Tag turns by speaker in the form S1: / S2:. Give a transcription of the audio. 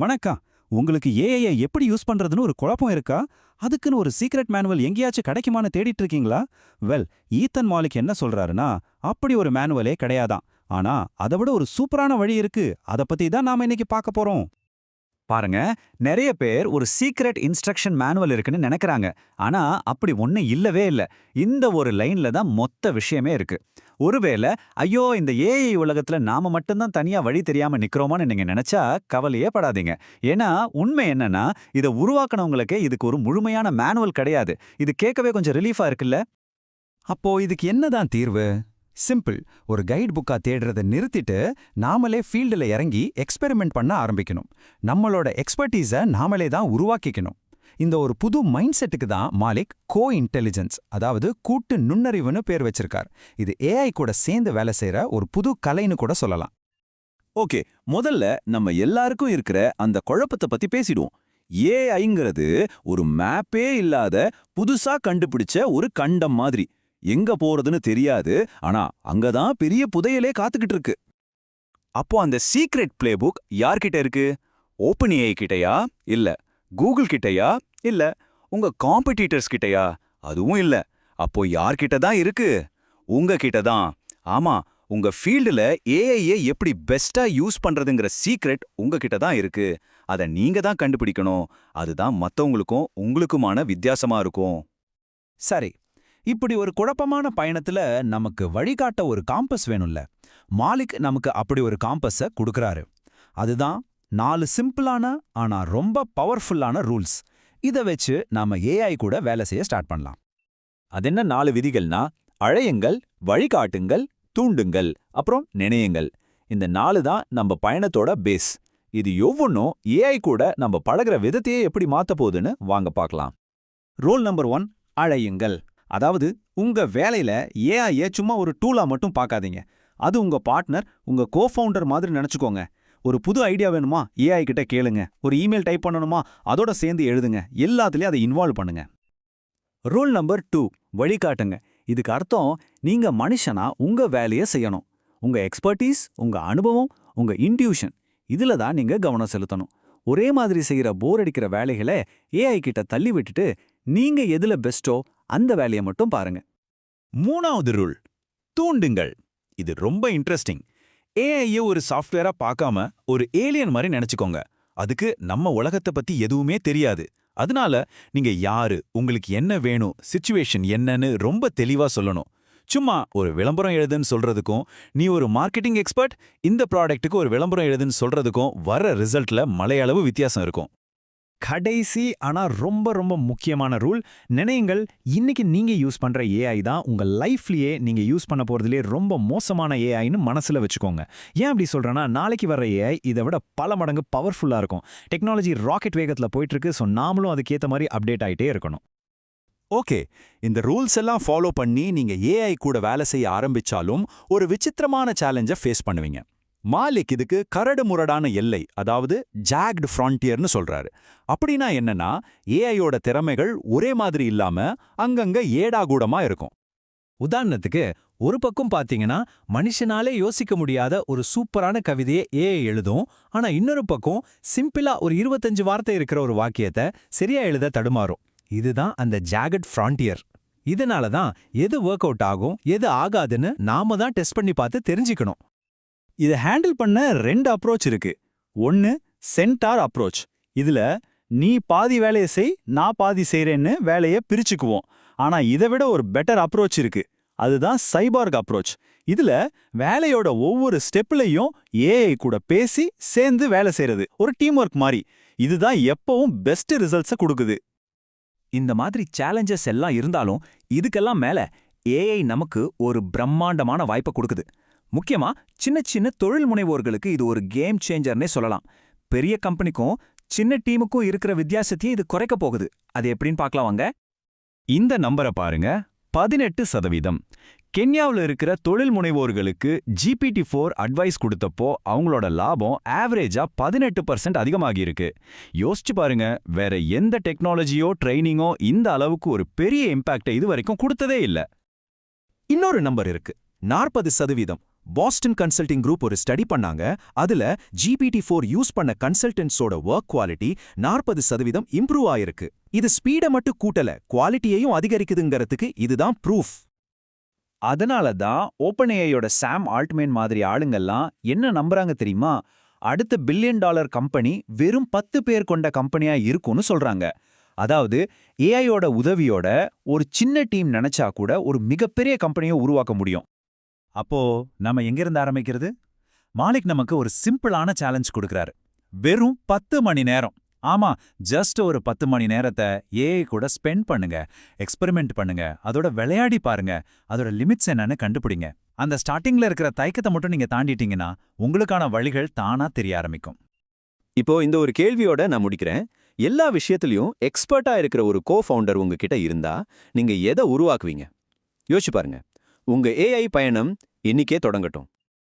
S1: வணக்கம். உங்களுக்கு ஏஐஐ எப்படி யூஸ் பண்றதுன்னு ஒரு குழப்பம் இருக்கா? அதுக்குன்னு ஒரு சீக்ரெட் மேனுவல் எங்கேயாச்சும் கிடைக்குமான்னு தேடிட்டு இருக்கீங்களா? வெல் ஈத்தன் மாலிக் என்ன சொல்றாருன்னா அப்படி ஒரு மேனுவலே கிடையாதாம். ஆனா அதை விட ஒரு சூப்பரான வழி இருக்கு. அத பத்தி தான் நாம இன்னைக்கு பார்க்க போறோம். பாருங்க நிறைய பேர் ஒரு சீக்ரெட் இன்ஸ்ட்ரக்ஷன் மேனுவல் இருக்குன்னு நினைக்கிறாங்க. ஆனா அப்படி ஒண்ணு இல்லவே இல்ல. இந்த ஒரு லைன்ல தான் மொத்த விஷயமே இருக்கு. ஒருவேளை ஐயோ இந்த ஏஐ உலகத்துல நாம மட்டும்தான் தனியா வழி தெரியாம நிக்கிறோமான்னு நீங்க நினைச்சா கவலையே படாதீங்க. ஏன்னா உண்மை என்னன்னா இதை உருவாக்குனவங்களுக்கே இதுக்கு ஒரு முழுமையான மேனுவல் கிடையாது. இது கேட்கவே கொஞ்சம் ரிலீஃபா இருக்குல்ல?
S2: அப்போ இதுக்கு என்னதான் தீர்வு? சிம்பிள் ஒரு கைட் புக்கா தேடுறதை நிறுத்திட்டு நாமளே ஃபீல்டில் இறங்கி எக்ஸ்பெரிமெண்ட் பண்ண ஆரம்பிக்கணும். நம்மளோட எக்ஸ்பர்டீஸை நாமளே தான் உருவாக்கிக்கணும். இந்த ஒரு புது மைண்ட் செட்டுக்கு தான் மாலிக் கோ இன்டெலிஜென்ஸ் அதாவது கூட்டு நுண்ணறிவுன்னு பேர் வச்சிருக்கார். இது ஏஐ கூட சேர்ந்து வேலை செய்யற ஒரு புது கலைன்னு கூட சொல்லலாம்.
S3: ஓகே முதல்ல நம்ம எல்லாருக்கும் இருக்கிற அந்த குழப்பத்தை பத்தி பேசிடுவோம். ஏஐங்கிறது ஒரு மேப்பே இல்லாத புதுசா கண்டுபிடிச்ச ஒரு கண்டம் மாதிரி. எங்க போறதுன்னு தெரியாது. ஆனா அங்கதான் பெரிய புதையலே காத்துக்கிட்டு இருக்கு. அப்போ அந்த சீக்ரெட் பிளேபுக் யார்கிட்ட இருக்கு? ஓப்பன் ஏஐ கிட்டயா? இல்ல கூகுள் கிட்டயா? இல்ல உங்க காம்படிட்டர்ஸ் கிட்டயா? அதுவும் இல்ல. அப்போ யார்கிட்ட தான் இருக்கு? உங்க கிட்ட தான். ஆமா உங்க ஃபீல்டுல ஏஐயை எப்படி பெஸ்டா யூஸ் பண்றதுங்கிற சீக்ரெட் உங்ககிட்ட தான் இருக்கு. அதை நீங்க தான் கண்டுபிடிக்கணும். அதுதான் மத்தவங்களுக்கும் உங்களுக்குமான வித்தியாசமா இருக்கும்.
S1: சரி இப்படி ஒரு குழப்பமான பயணத்துல நமக்கு வழிகாட்ட ஒரு காம்பஸ் வேணும்ல. மாலிக் நமக்கு அப்படி ஒரு காம்பஸ கொடுக்கறாரு. அதுதான் நாலு சிம்பிளான ஆனா ரொம்ப பவர்ஃபுல்லான ரூல்ஸ் இத வச்சு நாம ஏஐ கூட வேலை செய்ய ஸ்டார்ட் பண்ணலாம்.
S3: அதென்ன நாலு விதிகள்னா அழையுங்கள் வழிகாட்டுங்கள் தூண்டுங்கள் அப்புறம் நினையுங்கள். இந்த நாலு தான் நம்ம பயணத்தோட பேஸ் இது ஒவ்வொன்றும் ஏஐ கூட நம்ம பழகுற விதத்தையே எப்படி மாத்த போகுதுன்னு வாங்க பார்க்கலாம்.
S1: ரூல் நம்பர் ஒன் அழையுங்கள். அதாவது உங்க வேலையில ஏஐஏ சும்மா ஒரு டூலா மட்டும் பார்க்காதீங்க. அது உங்க பார்ட்னர் உங்க கோஃபவுண்டர் மாதிரி நினைச்சுக்கோங்க. ஒரு புது ஐடியா வேணுமா? ஏஐ கிட்ட கேளுங்க. ஒரு இமெயில் டைப் பண்ணணுமா? அதோட சேர்ந்து எழுதுங்க. எல்லாத்துலயும் அதை இன்வால்வ் பண்ணுங்க. ரூல் நம்பர் டூ வழிகாட்டுங்க. இதுக்கு அர்த்தம் நீங்க மனுஷனா உங்க வேலையை செய்யணும். உங்க எக்ஸ்பர்டீஸ் உங்க அனுபவம் உங்க இன்ட்யூஷன் இதுல தான் நீங்க கவனம் செலுத்தணும். ஒரே மாதிரி செய்யற போர் அடிக்கிற வேலைகளை ஏஐ கிட்ட தள்ளி விட்டுட்டு நீங்க எதுல பெஸ்ட்டோ அந்த வேலையை மட்டும் பாருங்க.
S3: மூணாவது ரூல் தூண்டுங்கள். இது ரொம்ப இன்ட்ரெஸ்டிங் ஏஐயை ஒரு சாஃப்ட்வேரா பார்க்காம ஒரு ஏலியன் மாதிரி நினைச்சுக்கோங்க. அதுக்கு நம்ம உலகத்தை பத்தி எதுவுமே தெரியாது. அதனால நீங்க யாரு உங்களுக்கு என்ன வேணும் சிச்சுவேஷன் என்னன்னு ரொம்ப தெளிவா சொல்லணும். சும்மா ஒரு விளம்பரம் எழுதுன்னு சொல்றதுக்கும் நீ ஒரு மார்க்கெட்டிங் எக்ஸ்பர்ட் இந்த ப்ராடக்ட்டுக்கு ஒரு விளம்பரம் எழுதுன்னு சொல்றதுக்கும் வர ரிசல்ட்ல மலையளவு வித்தியாசம் இருக்கும்.
S4: கடைசி ஆனா ரொம்ப ரொம்ப முக்கியமான ரூல் நினையுங்கள் இன்னைக்கு நீங்க யூஸ் பண்ற ஏஐ தான் உங்க லைஃப்லயே நீங்க யூஸ் பண்ண போகிறதுலே ரொம்ப மோசமான ஏஐன்னு மனசுல வச்சுக்கோங்க. ஏன் அப்படி சொல்கிறேன்னா நாளைக்கு வர ஏஐ இதை விட பல மடங்கு பவர்ஃபுல்லா இருக்கும். டெக்னாலஜி ராக்கெட் வேகத்துல போயிட்டு இருக்கு ஸோ நாமளும் அதுக்கேற்ற மாதிரி அப்டேட் ஆயிட்டே இருக்கணும்.
S1: ஓகே இந்த ரூல்ஸ் எல்லாம் ஃபாலோ பண்ணி நீங்க ஏஐ கூட வேலை செய்ய ஆரம்பிச்சாலும் ஒரு விசித்திரமான சேலஞ்சை ஃபேஸ் பண்ணுவீங்க. மாலிக் இதுக்கு கரடு முரடான எல்லை அதாவது ஜாக்டு ஃப்ரான்டியர்னு சொல்றாரு. அப்படின்னா என்னன்னா ஏஐயோட திறமைகள் ஒரே மாதிரி இல்லாம அங்கங்க ஏடாகூடமா இருக்கும்.
S4: உதாரணத்துக்கு ஒரு பக்கம் பாத்தீங்கன்னா மனுஷனாலே யோசிக்க முடியாத ஒரு சூப்பரான கவிதையை ஏஐ எழுதும் ஆனா இன்னொரு பக்கம் சிம்பிளா ஒரு இருபத்தஞ்சு வார்த்தை இருக்கிற ஒரு வாக்கியத்தை சரியா எழுத தடுமாறும். இதுதான் அந்த ஜாகட் ஃப்ரான்டியர் இதனால தான் எது ஒர்க் அவுட் ஆகும் எது ஆகாதுன்னு நாம தான் டெஸ்ட் பண்ணி பார்த்து தெரிஞ்சுக்கணும்.
S1: இதை ஹேண்டில் பண்ண ரெண்டு அப்ரோச் இருக்கு. ஒன்னு சென்டார் அப்ரோச் இதுல நீ பாதி வேலையை செய் நான் பாதி செய்கிறேன்னு வேலையை பிரிச்சுக்குவோம். ஆனா இதை விட ஒரு பெட்டர் அப்ரோச் இருக்கு. அதுதான் சைபார்க் அப்ரோச் இதுல வேலையோட ஒவ்வொரு ஸ்டெப்லையும் ஏஐ கூட பேசி சேர்ந்து வேலை செய்கிறது ஒரு டீம் ஒர்க் மாதிரி இதுதான் எப்பவும் பெஸ்ட் ரிசல்ட்ஸை கொடுக்குது. இந்த மாதிரி சேலஞ்சஸ் எல்லாம் இருந்தாலும் இதுக்கெல்லாம் மேல ஏஐ நமக்கு ஒரு பிரம்மாண்டமான வாய்ப்பை கொடுக்குது. முக்கியமா சின்ன சின்ன தொழில் முனைவோர்களுக்கு இது ஒரு கேம் சேஞ்சர்னே சொல்லலாம். பெரிய கம்பெனிக்கும் சின்ன டீமுக்கும் இருக்கிற வித்தியாசத்தையும் இது குறைக்க போகுது. அது எப்படின்னு பார்க்கலாம் வாங்க. இந்த நம்பரை பாருங்க. பதினெட்டு சதவீதம். கென்யாவில் இருக்கிற தொழில் முனைவோர்களுக்கு ஜிபிடி ஃபோர் அட்வைஸ் கொடுத்தப்போ அவங்களோட லாபம் ஆவரேஜா பதினெட்டு பர்சன்ட் அதிகமாகியிருக்கு யோசிச்சு பாருங்க. வேற எந்த டெக்னாலஜியோ ட்ரைனிங்கோ இந்த அளவுக்கு ஒரு பெரிய இம்பாக்டை இது வரைக்கும் கொடுத்ததே இல்ல. இன்னொரு நம்பர் இருக்கு. நாற்பது சதவீதம்.
S5: பாஸ்டன் கன்சல்டிங் குரூப் ஒரு ஸ்டடி பண்ணாங்க. அதுல ஜிபிடி ஃபோர் யூஸ் பண்ண கன்சல்டன்ஸோட ஒர்க் குவாலிட்டி நாற்பது சதவீதம் இம்ப்ரூவ் ஆயிருக்கு. இது ஸ்பீடை மட்டும் கூட்டல குவாலிட்டியையும் அதிகரிக்குதுங்கிறதுக்கு இதுதான் ப்ரூஃப்
S1: அதனால தான் ஓப்பன்ஏஐயோட சாம் ஆல்ட்மேன் மாதிரி ஆளுங்கள்லாம் என்ன நம்புறாங்க தெரியுமா? அடுத்த பில்லியன் டாலர் கம்பெனி வெறும் பத்து பேர் கொண்ட கம்பெனியா இருக்கும்னு சொல்றாங்க. அதாவது ஏஐயோட உதவியோட ஒரு சின்ன டீம் நினைச்சா கூட ஒரு மிகப்பெரிய கம்பெனியை உருவாக்க முடியும். அப்போ நம்ம எங்கிருந்து ஆரம்பிக்கிறது? மாலிக் நமக்கு ஒரு சிம்பிளான சேலஞ்ச் கொடுக்குறாரு. வெறும் பத்து மணி நேரம். ஆமா ஜஸ்ட் ஒரு பத்து மணி நேரத்தை ஏஐ கூட ஸ்பெண்ட் பண்ணுங்க. எக்ஸ்பெரிமெண்ட் பண்ணுங்க. அதோட விளையாடி பாருங்க. அதோட லிமிட்ஸ் என்னன்னு கண்டுபிடிங்க. அந்த ஸ்டார்டிங்ல இருக்கிற தயக்கத்தை மட்டும் நீங்க தாண்டிட்டீங்கன்னா உங்களுக்கான வழிகள் தானா தெரிய ஆரம்பிக்கும்.
S5: இப்போ இந்த ஒரு கேள்வியோட நான் முடிக்கிறேன். எல்லா விஷயத்திலையும் எக்ஸ்பர்ட்டா இருக்கிற ஒரு கோ ஃபவுண்டர் உங்ககிட்ட இருந்தா நீங்க எதை உருவாக்குவீங்க? யோசிச்சு பாருங்க. உங்க ஏஐ பயணம் இன்னிக்கே தொடங்கட்டும்.